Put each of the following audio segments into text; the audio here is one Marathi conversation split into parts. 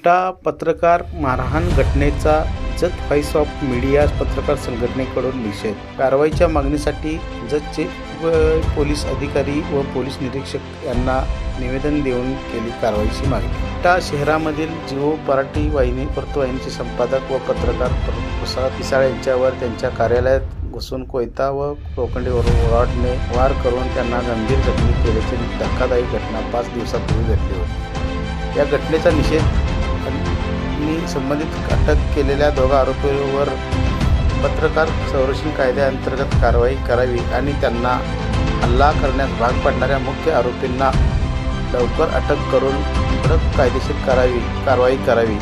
चिमटा पत्रकार मारहाण घटनेचा जत व्हॉइस ऑफ मीडिया पत्रकार संघटनेकडून निषेध? कारवाईच्या मागणीसाठी जतचे व पोलीस अधिकारी व पोलीस निरीक्षक यांना निवेदन देऊन केली कारवाईची मागणी. टा शहरामधील जिओ पराठी वाहिनी वृत्तवाहिनीचे संपादक व पत्रकार प्रसाद पिसाळ यांच्यावर त्यांच्या कार्यालयात घुसून कोयता व लोखंडीवर रॉडने वार करून त्यांना गंभीर जखमी केल्याची धक्कादायी घटना पाच दिवसापूर्वी घडली होती. या घटनेचा निषेध मी संबंधित अटक केलेल्या दोघा आरोपींवर पत्रकार संरक्षण कायद्याअंतर्गत कारवाई करावी आणि त्यांना हल्ला करण्यास भाग पाडणाऱ्या मुख्य आरोपींना लवकर अटक करून कडक कायदेशीर करावी कारवाई करावी.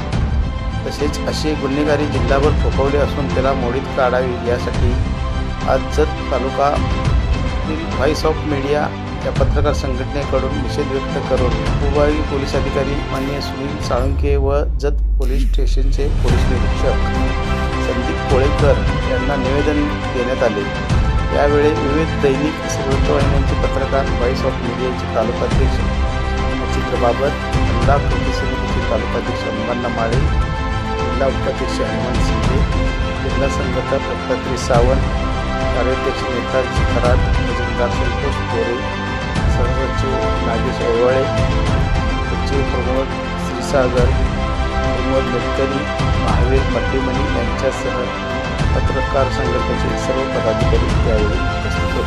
तसेच अशी गुन्हेगारी जिल्हाभर थोपवले असून त्याला मोडीत काढावी यासाठी आज जत तालुका व्हॉइस ऑफ मीडिया या पत्रकार संघटनेकडून निषेध व्यक्त करून विभागीय पोलीस अधिकारी मान्य सुनील साळुंके व जत पोलीस स्टेशनचे पोलीस निरीक्षक संदीप कोळेकर यांना निवेदन देण्यात आले. यावेळी विविध दैनिक वृत्तवाहिन्यांचे पत्रकार व्हॉइस ऑफ मीडियाचे तालुकाध्यक्ष चित्रबाबत जिल्हा कृती समितीचे तालुकाध्यक्ष अंबांना माळे जिल्हा उपाध्यक्ष हनुमंत शिंदे जिल्हा संघटक दत्तात्रय सावंत कार्याध्यक्ष नेताजी खरात मजुमदार संतोष गोरे सचिव नागेश ऐवाळे सचिव प्रमोद श्रीसागर प्रमोद गडकरी महावीर मट्टीमणी यांच्यासह पत्रकार संघटनेचे सर्व पदाधिकारी यावेळी